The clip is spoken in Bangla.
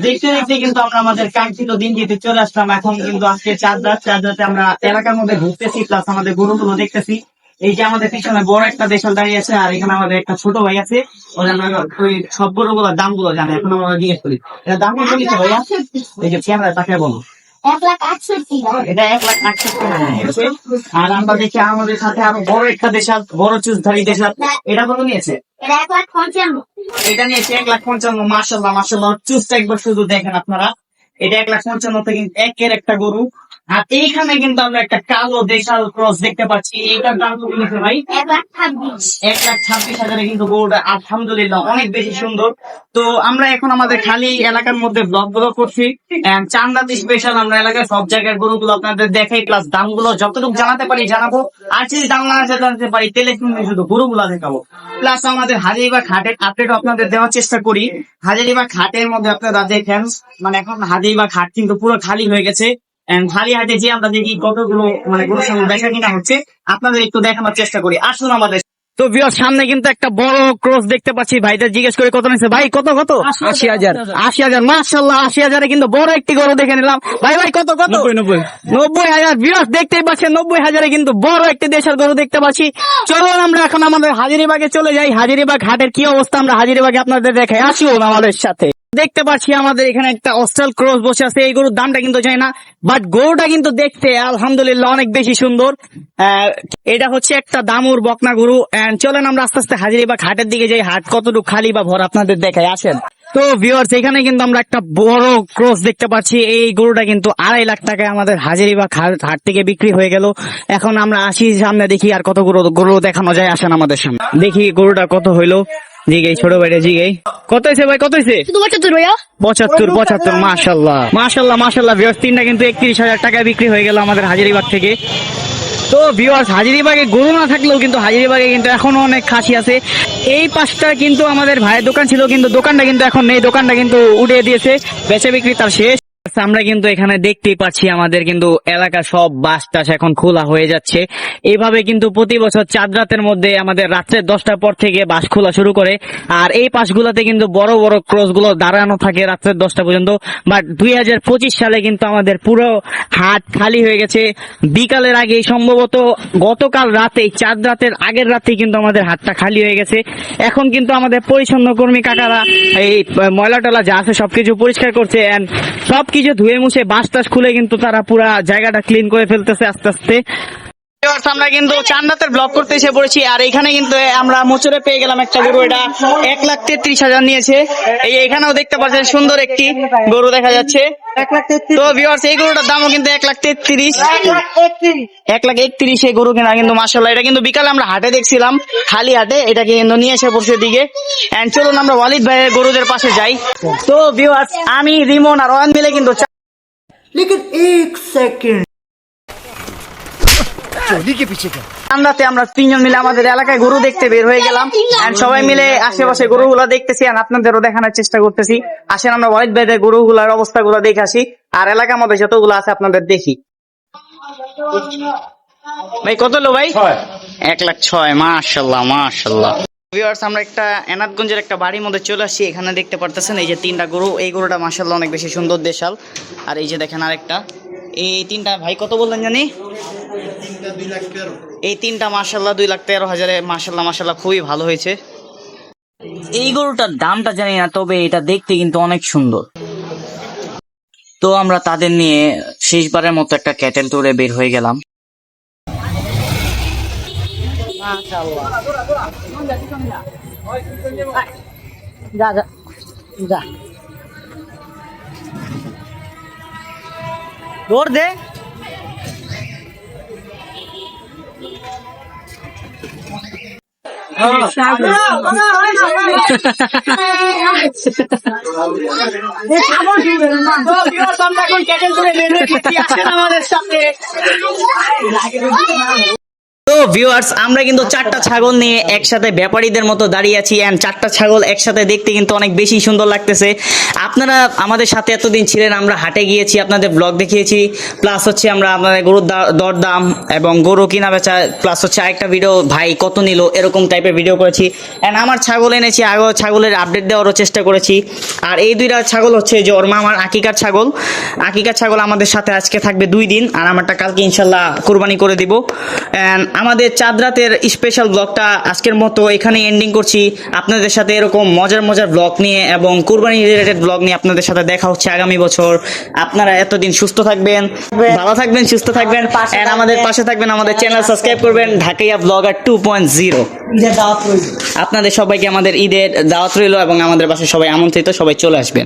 দেখতে দেখতে কিন্তু আমরা আমাদের দিন চলে আসলাম। এখন কিন্তু আজকে চার চার আমরা দেখতেছি। এই যে আমাদের পিছনে বড় একটা দাঁড়িয়ে আছে, আর এখানে আমাদের একটা ছোট ভাই আছে। ওই আমরা ওই জানে, এখন আমরা জিজ্ঞেস করি দাম এই যে তাকে বলো। এটা এক লাখ আর আমরা দেখি আমাদের সাথে আরও বড় একটা দেশাল, বড় চুজধারী দেশাল। এটা কত নিয়েছে? এটা এক লাখ পঞ্চান্ন। এক লাখ পঞ্চান্ন মাসাল্লাহ মাসাল্লাহ চুজটা একবার শুধু দেখেন আপনারা। এটা এক লাখ পঞ্চান্ন থেকে একের একটা গরু। আর এইখানে কিন্তু আমরা একটা কালো দেশাল ক্রস দেখতে পাচ্ছি। এইটার দাম কত নিয়েছে ভাই? এক লাখ ছাব্বিশ। এক লাখ ছাব্বিশ হাজারে কিন্তু গরুটা আলহামদুলিল্লাহ অনেক বেশি সুন্দর। তো আমরা এখন আমাদের খালি এলাকার মধ্যে ব্লগগুলো করছি চান্দাতি স্পেশাল আমরা এলাকার সব জায়গার গরুগুলো আপনাদের দেখাই প্লাস দামগুলো যতটুকু জানাতে পারি জানাব। আর যদি দাম না জানাতে পারি তেলে কিন্তু শুধু গরুগুলো দেখাবো। প্লাস আমাদের হাজারিবাগ ঘাটের আপডেট আপনাদের দেওয়ার চেষ্টা করি। হাজারিবাগ ঘাটের মধ্যে আপনারা দেখেন মানে এখন হাজারিবাগ ঘাট কিন্তু পুরো খালি হয়ে গেছে। খালি হাতে যে আমরা দেখি কতগুলো মানে গরুর সঙ্গে দেখা কিনা হচ্ছে আপনাদের একটু দেখানোর চেষ্টা করি। আসুন আমাদের। তো বিয়ার সামনে কিন্তু একটা বড় ক্রস দেখতে পাচ্ছি। ভাইদের জিজ্ঞেস করে কত নিচ্ছে ভাই কত কত? আশি হাজার। আশি হাজার। মাসাল্লাহ আশি হাজারে কিন্তু বড় একটি গরু দেখে নিলাম। ভাই ভাই কত কত? নব্বই হাজার। বিরাট দেখতেই পাচ্ছেন নব্বই হাজারে কিন্তু বড় একটি দেশের গরু দেখতে পাচ্ছি। চলুন আমরা এখন আমাদের হাজিরিবাগে চলে যাই। হাজিরিবাগ হাটের কি অবস্থা? আমরা হাজিরিবাগে আপনাদের দেখাই। আসুন আমাদের সাথে। দেখতে পাচ্ছি আমাদের এখানে একটা অস্ট্রাল ক্রস বসে আছে। এই গরুর দামটা কিন্তু চাই না বাট গরুটা কিন্তু দেখতে আলহামদুলিল্লাহ অনেক বেশি সুন্দর। এটা হচ্ছে একটা দামুর বকনা গরু। চলেন আমরা আস্তে আস্তে হাজিরিবাগ হাটের দিকে যাই। হাট কতটুকু খালি বা ভর, আপনাদের দেখায় আসেন। তো ভিউয়ার্স এখানে কিন্তু আমরা একটা বড় ক্রস দেখতে পাচ্ছি। এই গরুটা কিন্তু আড়াই লাখ টাকায় আমাদের হাজিরিবাগ হাট হাট থেকে বিক্রি হয়ে গেল। এখন আমরা আসি সামনে দেখি আর কত গরু গরু দেখানো যায়। আসেন আমাদের সামনে। দেখি গরুটা কত হইল। জিগেই ছোট ভাইটা জিগেই কত হয়েছে ভাই কত হয়েছে পঁচাত্তর ভাইয়া। পঁচাত্তর পঁচাত্তর মাশাল্লাহ। মাশাল্লাহ মাশাল্লাহ ভিউয়ার্স তিনটা কিন্তু একত্রিশ হাজার টাকায় বিক্রি হয়ে গেল আমাদের হাজারিবাগ থেকে। তো ভিউয়ার্স হাজিরিবাগে গরু না থাকলেও কিন্তু হাজিরিবাগে কিন্তু এখনও অনেক খাসি আছে। এই পাশটা কিন্তু আমাদের ভাইয়ের দোকান ছিল, কিন্তু দোকানটা কিন্তু এখন নেই। দোকানটা কিন্তু উঠে দিয়েছে। বেচে বিক্রি তার শেষ। আমরা কিন্তু এখানে দেখতেই পাচ্ছি আমাদের কিন্তু এলাকা সব বাস টাস এখন খোলা হয়ে যাচ্ছে। এইভাবে কিন্তু প্রতি বছর চাঁদ রাতের মধ্যে আমাদের রাত্রে দশটার পর থেকে বাস খোলা শুরু করে। আর এই পাশগুলোতে কিন্তু বড় বড় ক্রসগুলো দাঁড়ানো থাকে রাত্রে দশটা পর্যন্ত। বাট দুই হাজার পঁচিশ সালে কিন্তু আমাদের পুরো হাট খালি হয়ে গেছে। বিকালের আগে সম্ভবত গতকাল রাতে চাঁদ রাতের আগের রাতেই কিন্তু আমাদের হাটটা খালি হয়ে গেছে। এখন কিন্তু আমাদের পরিচ্ছন্ন কর্মী কাকারা এই ময়লা টলা যা আছে সবকিছু পরিষ্কার করছে। সবকিছু ধুয়ে মুছে বাঁশ টাস খুলে কিন্তু তারা পুরা জায়গাটা ক্লিন করে ফেলতেছে আস্তে আস্তে। আমরা কিন্তু চান্দাতের ব্লক করতে এসে পড়েছি। আর এখানে কিন্তু আমরা মোচরে পেয়ে গেলাম একটা গরু। এটা এক লাখ তেত্রিশ হাজার নিয়েছে। এই এখানেও দেখতে পাচ্ছেন সুন্দর একটি গরু দেখা যাচ্ছে। তো এই গরুটার কিন্তু এক লাখ তেত্রিশ। এক লাখ একত্রিশ গরু এটা কিন্তু বিকালে আমরা হাটে দেখছিলাম, খালি হাটে। এটাকে কিন্তু নিয়ে এসে পড়ছে দিকে চলুন আমরা ওয়ালিদ ভাই গরুদের পাশে যাই। তো ভিওয়ার্স আমি রিমন আর অন মিলে কিন্তু আমরা তিনজন মিলে আমাদের এলাকায় গরু দেখতে বের হয়ে গেলাম। সবাই মিলে আশেপাশে গরুগুলা দেখতেছি আর আপনাদেরও দেখানোর চেষ্টা করতেছি। আসেন আমরা গরুগুলার অবস্থাগুলো দেখে আসি। আর এলাকার মধ্যে যতগুলো আছে আপনাদের দেখি। ভাই কত হলো ভাই? এক লাখ ছয় মাশাল্লাহ মাশাল্লাহ আমরা একটা এনাদগঞ্জের একটা বাড়ির মধ্যে চলে আসি। এখানে দেখতে পারতেছেন এই যে তিনটা গরু। এই গরুটা মাসাল্লাহ অনেক বেশি সুন্দর দেশাল। আর এই যে দেখেন আরেকটা। এই তিনটা ভাই কত বললেন জানি? এই তিনটা মার্শাল্লাহ দুই লাখ তেরো হাজারে মার্শাল্লাহ মার্শাল্লাহ খুবই ভালো হয়েছে। এই গরুটার দামটা জানি না তবে এটা দেখতে কিন্তু অনেক সুন্দর। তো আমরা তাদের নিয়ে শেষবারের মতো একটা ক্যাটেল টুরে বের হয়ে গেলাম। যা যা যা। দৌড় দে। আমাদের সাথে তো ভিউয়ার্স আমরা কিন্তু চারটা ছাগল নিয়ে একসাথে ব্যাপারীদের মতো দাঁড়িয়ে আছি এন্ড চারটা ছাগল একসাথে দেখতে কিন্তু অনেক বেশি সুন্দর লাগতেছে। আপনারা আমাদের সাথে এতদিন ছিলেন, আমরা হাটে গিয়েছি, আপনাদের ব্লগ দেখিয়েছি প্লাস হচ্ছে আমরা আপনাদের গরুর দরদাম এবং গরু কিনা বেচা প্লাস হচ্ছে আরেকটা ভিডিও ভাই কত নিল, এরকম টাইপের ভিডিও করেছি। এন্ড আমার ছাগল এনেছি, আগেও ছাগলের আপডেট দেওয়ারও চেষ্টা করেছি। আর এই দুইটা ছাগল হচ্ছে যে ওর মামার আকিকার ছাগল। আকিকার ছাগল আমাদের সাথে আজকে থাকবে দুই দিন, আর আমারটা কালকে ইনশাল্লাহ কুরবানি করে দিব। And আমাদের চাঁদ রাতের স্পেশাল ব্লগটা আজকের মতো এখানে এন্ডিং করছি। আপনাদের সাথে এরকম মজার মজার ব্লগ নিয়ে এবং কুরবানি রিলেটেড ব্লগ নিয়ে আপনাদের সাথে দেখা হচ্ছে আগামী বছর। আপনারা এতদিন সুস্থ থাকবেন ভালো থাকবেন সুস্থ থাকবেন and আমাদের পাশে থাকবেন আমাদের চ্যানেল সাবস্ক্রাইব করবেন Dhakaiya blogger two point zero আপনাদের সবাইকে আমাদের ঈদের দাওয়াত রইল এবং আমাদের বাসায় সবাই আমন্ত্রিত সবাই চলে আসবেন।